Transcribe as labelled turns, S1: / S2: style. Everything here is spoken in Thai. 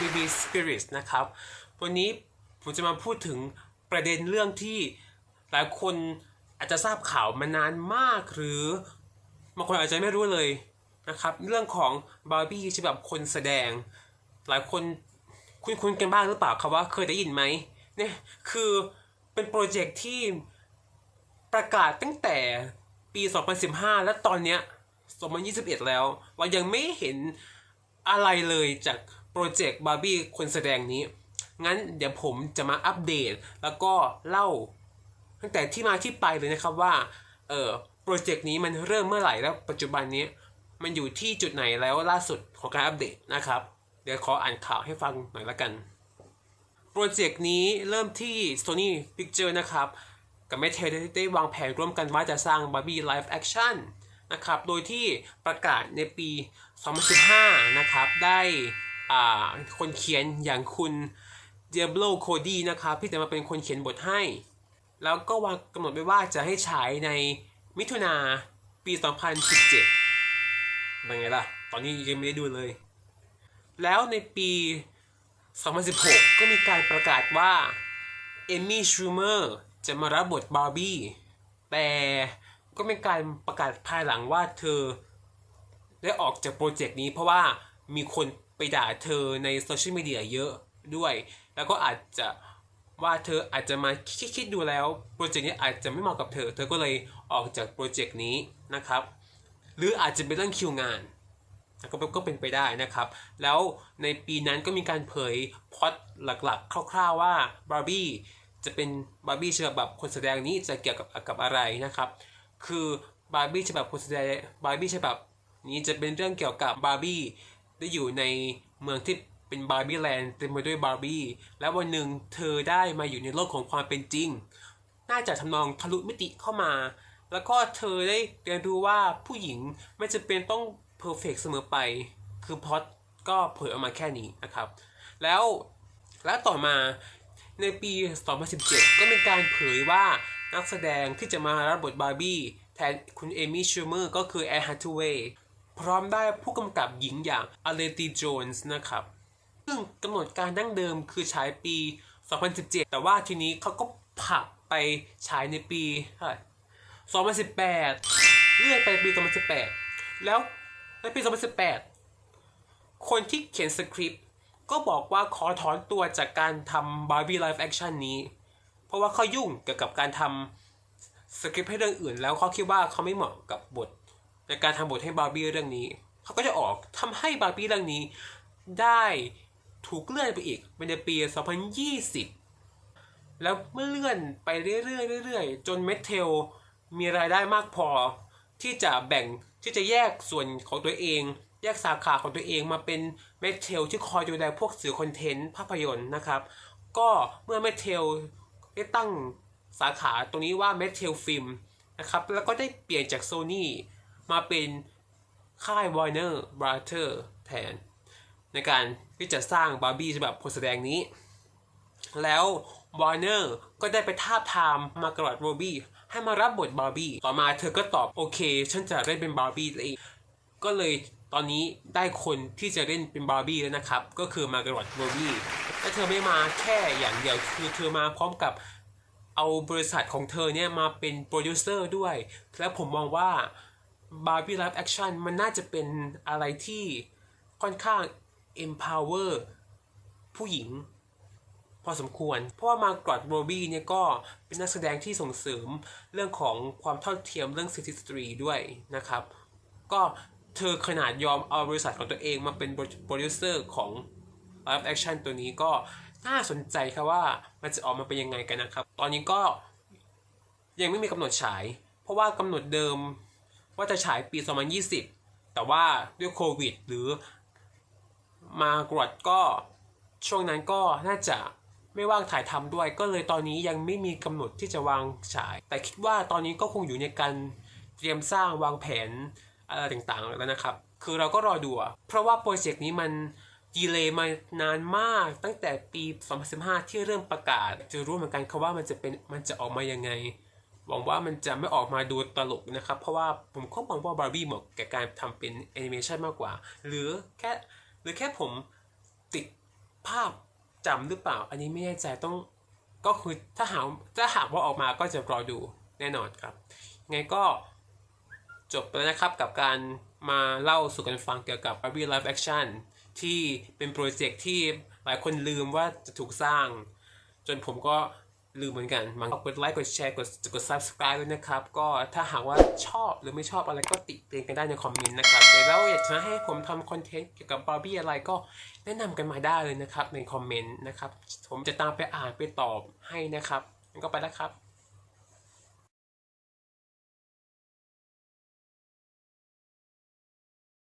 S1: BB Spirits นะครับ วันนี้ผมจะมาพูดถึงประเด็นเรื่องที่หลายคนอาจจะทราบข่าวมานานมาก หรือบางคนอาจจะไม่รู้เลยนะครับ เรื่องของบาร์บี้ฉบับคนแสดง หลายคนคุ้นคุ้นกันบ้างหรือเปล่าครับว่าเคยได้ยินไหมเนี่ยคือเป็นโปรเจกต์ที่ประกาศตั้งแต่ปี 2015 และตอนเนี้ย2021 แล้วเรายังไม่เห็นอะไรเลยจาก โปรเจกต์บาร์บี้คนแสดงนี้ งั้นเดี๋ยวผมจะมาอัปเดต แล้วก็เล่า ตั้งแต่ที่มาที่ไปเลยนะครับว่า เออโปรเจกต์นี้มันเริ่มเมื่อไหร่แล้วปัจจุบันนี้ มันอยู่ที่จุดไหนแล้วล่าสุดของการอัปเดตนะครับ เดี๋ยวขออ่านข่าวให้ฟังหน่อยละกันโปรเจกต์นี้เริ่มที่ Sony Picture นะครับ กับ m a t e l ได้ได้วางแผนร่วมกันว่าจะสร้าง Barbie Live Action นะครับ โดยที่ประกาศในปี 2015 นะครับ ได้ คนเขียนอย่างคุณ Diablo Cody นะครับที่จะมาเป็นคนเขียนบทให้ แล้วก็วางกำหนดไว้ว่าจะให้ฉายในมิถุนาปี 2017เป็นไงล่ะ ตอนนี้ยังไม่ได้ดูเลย แล้วในปี 2016 ก็มีการประกาศว่าเอมมี่ชูเมอร์จะมารับบทบาร์บี้ แต่ก็มีการประกาศภายหลังว่าเธอได้ออกจากโปรเจกต์นี้เพราะว่ามีคน ด่าเธอในโซเชียลมีเดียเยอะด้วย แล้วก็อาจจะว่าเธออาจจะมาคิดๆดูแล้วโปรเจกต์นี้อาจจะไม่เหมาะกับเธอ เธอก็เลยออกจากโปรเจกต์นี้นะครับ หรืออาจจะเป็นเรื่องคิวงานก็เป็นก็เป็นไปได้นะครับ แล้วในปีนั้นก็มีการเผยพอตหลักๆ คร่าวๆว่าบาร์บี้จะเป็นบาร์บี้ฉบับคนแสดงนี้จะเกี่ยวกับกับอะไรนะครับ คือบาร์บี้ฉบับคนแสดงบาร์บี้ฉบับนี้จะเป็นเรื่องเกี่ยวกับบาร์บี้ ได้อยู่ในเมืองที่เป็นบาร์บี้แลนด์เต็มไปด้วยบาร์บี้แล้ววันหนึ่งเธอได้มาอยู่ในโลกของความเป็นจริง น่าจะทำนองทะลุมิติเข้ามา แล้วก็เธอได้เรียนรู้ว่าผู้หญิงไม่จำเป็นต้องเพอร์เฟกเสมอไป คือพอดก็เผยออกมาแค่นี้นะครับ แล้วแล้วต่อมาในปี 2017 ก็มีการเผยว่านักแสดงที่จะมารับบทบาร์บี้แทนคุณเอมี่ชูเมอร์ก็คือแอนฮัตเวย์ พร้อมได้ผู้กำกับหญิงอย่างอเลตีโจนส์นะครับ ซึ่งกำหนดการดั้งเดิมคือฉายปี 2017 แต่ว่าทีนี้เขาก็ผลักไปฉายในปี 2018 เลื่อนไปปี 2018 แล้วในปี 2018 คนที่เขียนสคริปต์ก็บอกว่าขอถอนตัวจากการทำ Barbie Live Action นี้ เพราะว่าเขายุ่งเกี่ยวกับการทำสคริปต์ให้เรื่องอื่นแล้วเขาคิดว่าเขาไม่เหมาะกับบท ในการทำบทให้บาร์บี้เรื่องนี้ เขาก็จะออกทำให้บาร์บี้เรื่องนี้ ได้ถูกเลื่อนไปอีกเป็นในปี 2020 แล้วเมื่อเลื่อนไปเรื่อยๆเรื่อยๆ จนเมทเทลมีรายได้มากพอ ที่จะแบ่งที่จะแยกส่วนของตัวเอง แยกสาขาของตัวเองมาเป็นเมทเทลที่คอยดูแลพวกสื่อคอนเทนต์ภาพยนตร์นะครับ ก็เมื่อเมทเทลได้ตั้งสาขาตรงนี้ว่าเมทเทลฟิล์มนะครับแล้วก็ได้เปลี่ยนจาก Sony มาเป็นค่าย Warner Brother แทน ในการที่จะสร้างบาร์บี้ฉบับคนแสดงนี้ แล้ววอร์เนอร์ก็ได้ไปทาบทามมาร์กร็ตโรบี้ให้มารับบทบาร์บี้ต่อมาเธอก็ตอบโอเค ฉันจะเล่นเป็นบาร์บี้เองก็เลยตอนนี้ได้คนที่จะเล่นเป็นบาร์บี้แล้วนะครับ ก็คือมาร์กร็ตโรบี้และเธอไม่มาแค่อย่างเดียวคือเธอมาพร้อมกับเอาบริษัทของเธอเนี่ยมาเป็นโปรดิวเซอร์ด้วย และผมมองว่า Barbie Live Action มันน่าจะเป็นอะไรที่ค่อนข้าง empower ผู้หญิง พอสมควร เพราะว่ามากรอตโรบี้เนี่ยก็เป็นนักแสดงที่ส่งเสริมเรื่องของความเท่าเทียมเรื่องสิทธิสตรีด้วยนะครับ ก็เธอขนาดยอมเอาบริษัทของตัวเองมาเป็นโปรดิวเซอร์ของ Live Action ตัวนี้ก็น่าสนใจครับว่ามันจะออกมาเป็นยังไงกันนะครับ ตอนนี้ก็ยังไม่มีกำหนดฉาย เพราะว่ากำหนดเดิม ว่าจะฉายปี 2020 แต่ว่าด้วยโควิด หรือมากรดก็ช่วงนั้นก็น่าจะไม่ว่างถ่ายทำด้วย ก็เลยตอนนี้ยังไม่มีกำหนดที่จะวางฉาย แต่คิดว่าตอนนี้ก็คงอยู่ในการเตรียมสร้างวางแผนอะไรต่างๆแล้วนะครับ คือเราก็รอดูอะเพราะว่าโปรเจกต์นี้มันดีเลย์มานานมากตั้งแต่ปี 2015 ที่เริ่มประกาศ จะรู้เหมือนกันครับว่ามันจะเป็นมันจะออกมายังไง หวังว่ามันจะไม่ออกมาดูตลกนะครับ เพราะว่าผมก็มองว่าบาร์บี้เหมาะกับการทำเป็นแอนิเมชันมากกว่า หรือแค่หรือแค่ผมติดภาพจำหรือเปล่า อันนี้ไม่แน่ใจต้องก็คือถ้าหากถ้าหากว่าออกมาก็จะรอดูแน่นอนครับไงก็จบแล้วนะครับกับการมาเล่าสู่กันฟังเกี่ยวกับ Barbie Live Action ที่เป็นโปรเจกต์ที่หลายคนลืมว่าจะถูกสร้าง จนผมก็ ลืมเหมือนกันมันก็กดไลค์กดแชร์กดกด subscribe ด้วยนะครับ ก็ถ้าหากว่าชอบหรือไม่ชอบอะไรก็ติเตียนกันได้ในคอมเมนต์นะครับแล้วเราอยากจะให้ผมทำคอนเทนต์เกี่ยวกับบาร์บี้อะไรก็แนะนำกันมาได้เลยนะครับในคอมเมนต์นะครับ ผมจะตามไปอ่านไปตอบให้นะครับงั้นก็ไปแล้วครับ